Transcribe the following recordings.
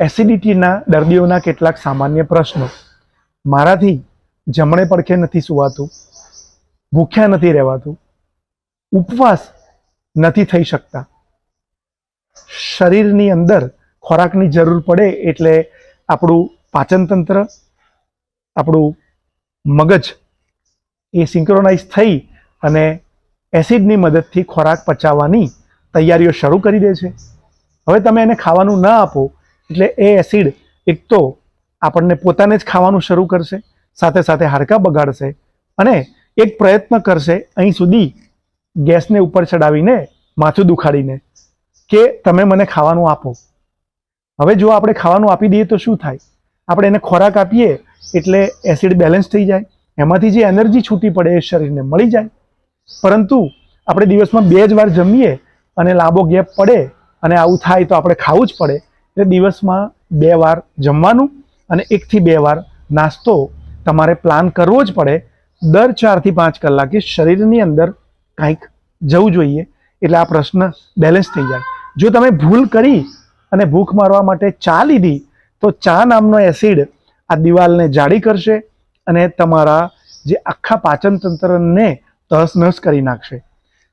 એસિડિટીના દર્દીઓના કેટલાક સામાન્ય પ્રશ્નો. મારાથી જમણે પડખે નથી સુવાતું, ભૂખ્યા નથી રહેવાતું, ઉપવાસ નથી થઈ શકતા. શરીરની અંદર ખોરાકની જરૂર પડે એટલે આપણું પાચનતંત્ર, આપણું મગજ એ સિંક્રોનાઇઝ થઈ અને એસિડની મદદથી ખોરાક પચાવવાની તૈયારીઓ શરૂ કરી દે છે. હવે તમે એને ખાવાનું ન આપો એટલે એ એસિડ એક તો આપણને પોતાને જ ખાવાનું શરૂ કરશે, સાથે સાથે હાડકાં બગાડશે અને એક પ્રયત્ન કરશે અહીં સુધી ગેસને ઉપર ચડાવીને માથું દુખાડીને કે તમે મને ખાવાનું આપો. હવે જો આપણે ખાવાનું આપી દઈએ તો શું થાય? આપણે એને ખોરાક આપીએ એટલે એસિડ બેલેન્સ થઈ જાય, એમાંથી જે એનર્જી છૂટી પડે એ શરીરને મળી જાય. પરંતુ આપણે દિવસમાં બે જ વાર જમીએ અને લાંબો ગેપ પડે અને આવું થાય તો આપણે ખાવું જ પડે. એટલે દિવસમાં બે વાર જમવાનું અને એકથી બે વાર નાસ્તો તમારે પ્લાન કરવો જ પડે. દર ચારથી પાંચ કલાકે શરીરની અંદર કાંઈક જવું જોઈએ એટલે આ પ્રશ્ન બેલેન્સ થઈ જાય. જો તમે ભૂલ કરી અને ભૂખ મારવા માટે ચા લીધી, તો ચા નામનો એસિડ આ દિવાલને જાડી કરશે અને તમારા જે આખા પાચન તંત્રને તહસ કરી નાખશે.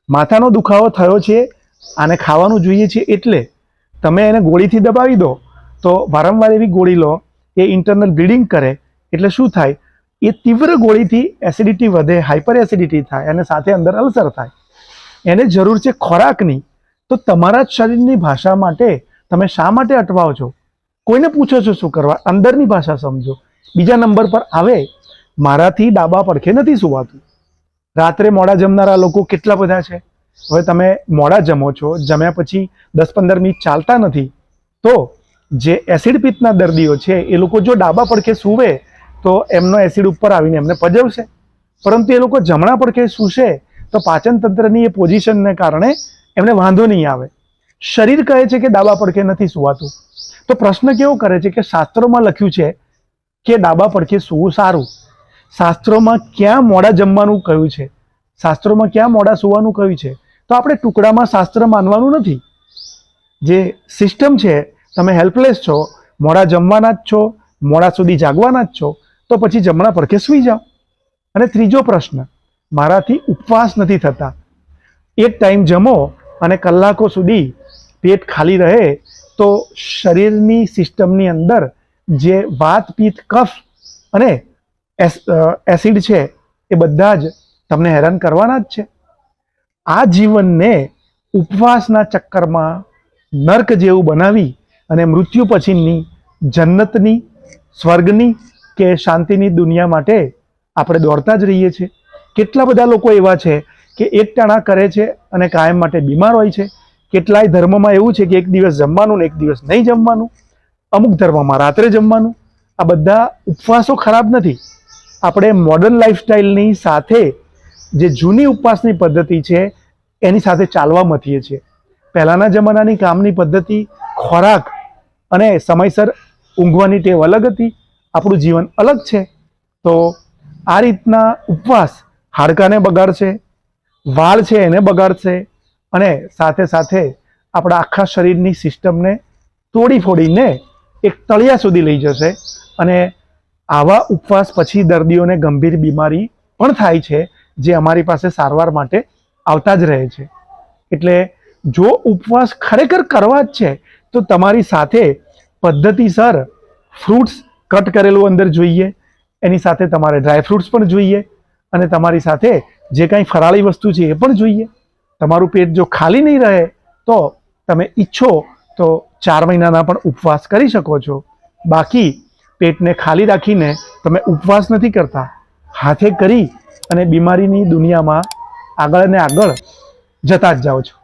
માથાનો દુખાવો થયો છે, આને ખાવાનું જોઈએ છે એટલે તમે એને ગોળીથી દબાવી દો, તો વારંવાર એવી ગોળી લો, એ ઇન્ટરનલ બ્લીડિંગ કરે, એટલે શું થાય? એ તીવ્ર ગોળીથી એસિડિટી વધે હાઇપર એસિડિટી થાય, અને સાથે અંદર અલ્સર થાય. એને જરૂર છે ખોરાકની. તો તમારા જ શરીરની ભાષા માટે તમે શા માટે અટવાઓ છો? કોઈને પૂછો છો શું કરવા? અંદરની ભાષા સમજો. બીજા નંબર પર આવે, મારાથી ડાબા પડખે નથી સુવાતું. રાત્રે મોડા જમનારા લોકો કેટલા બધા છે? હવે તમે મોડા જમો છો, જમ્યા પછી દસ પંદર મિનિટ ચાલતા નથી, તો જે એસિડ પિત્તના દર્દીઓ છે, એ લોકો જો ડાબા પડખે સૂવે, તો એમનો એસિડ ઉપર આવીને એમને પજવશે. પરંતુ એ લોકો જમણા પડખે સૂશે, તો પાચન તંત્રની એ પોઝિશનને કારણે એમને વાંધો નહીં આવે. શરીર કહે છે કે ડાબા પડખે નથી સુવાતું. તો પ્રશ્ન કેવો કરે છે કે શાસ્ત્રોમાં લખ્યું છે કે ડાબા પડખે સૂવું સારું. શાસ્ત્રોમાં ક્યાં મોડા જમવાનું કહ્યું છે? શાસ્ત્રોમાં ક્યાં મોડા સુવાનું કહ્યું છે? તો આપણે ટુકડામાં શાસ્ત્ર માનવાનું નથી. જે સિસ્ટમ છે, તમે હેલ્પલેસ છો, મોડા જમવાના જ છો, મોડા સુધી જાગવાના જ છો, તો પછી જમણા પડખે સૂઈ જાઓ. અને ત્રીજો પ્રશ્ન, મારાથી ઉપવાસ નથી થતા. એક ટાઈમ જમો અને કલાકો સુધી પેટ ખાલી રહે, તો શરીરની સિસ્ટમની અંદર જે વાત, પિત્ત, કફ અને એસ- એસિડ છે, એ બધા જ તમને હેરાન કરવાના જ છે. આ જીવનને ઉપવાસના ચક્કરમાં નર્ક જેવું બનાવી અને મૃત્યુ પછીની જન્નતની, સ્વર્ગની કે શાંતિની દુનિયા માટે આપણે દોડતા જ રહીએ છીએ. કેટલા બધા લોકો એવા છે કે એક ટાણા કરે છે અને કાયમ માટે બીમાર હોય છે. કેટલાય ધર્મમાં એવું છે કે એક દિવસ જમવાનું ને એક દિવસ નહીં જમવાનું. અમુક ધર્મમાં રાત્રે જમવાનું. આ બધા ઉપવાસો ખરાબ નથી. આપણે મોડર્ન લાઈફસ્ટાઈલની સાથે જે જૂની ઉપવાસની પદ્ધતિ છે, એની સાથે ચાલવા મથીએ છીએ. પહેલાંના જમાનાની કામની પદ્ધતિ ખોરાક અને સમયસર ઊંઘવાની ટેવ અલગ હતી, આપણું જીવન અલગ છે. તો આ રીતના ઉપવાસ હાડકાને બગાડશે, વાળ છે એને બગાડશે અને સાથે સાથે આપણા આખા શરીરની સિસ્ટમને તોડી ફોડીને એક તળિયા સુધી લઈ જશે અને આવા ઉપવાસ પછી દર્દીઓને ગંભીર બીમારી પણ થાય છે. જે અમારી પાસે સારવાર માટે આવતા જ રહે છે. એટલે જો ઉપવાસ ખરેખર કરવા જ છે, તો તમારી સાથે પદ્ધતિસર ફ્રૂટ્સ કટ કરેલું અંદર જોઈએ. એની સાથે તમારે ડ્રાય ફ્રૂટ્સ પણ જોઈએ અને તમારી સાથે જે કાંઈ ફરાળી વસ્તુ છે એ પણ જોઈએ. તમારું પેટ જો ખાલી નહીં રહે, તો તમે ઈચ્છો તો ચાર મહિનાના પણ ઉપવાસ કરી શકો છો. બાકી પેટને ખાલી રાખીને તમે ઉપવાસ નથી કરતા. હાથે કરી અને બીમારીની દુનિયામાં આગળ ને આગળ જતા જ જાઓ છો.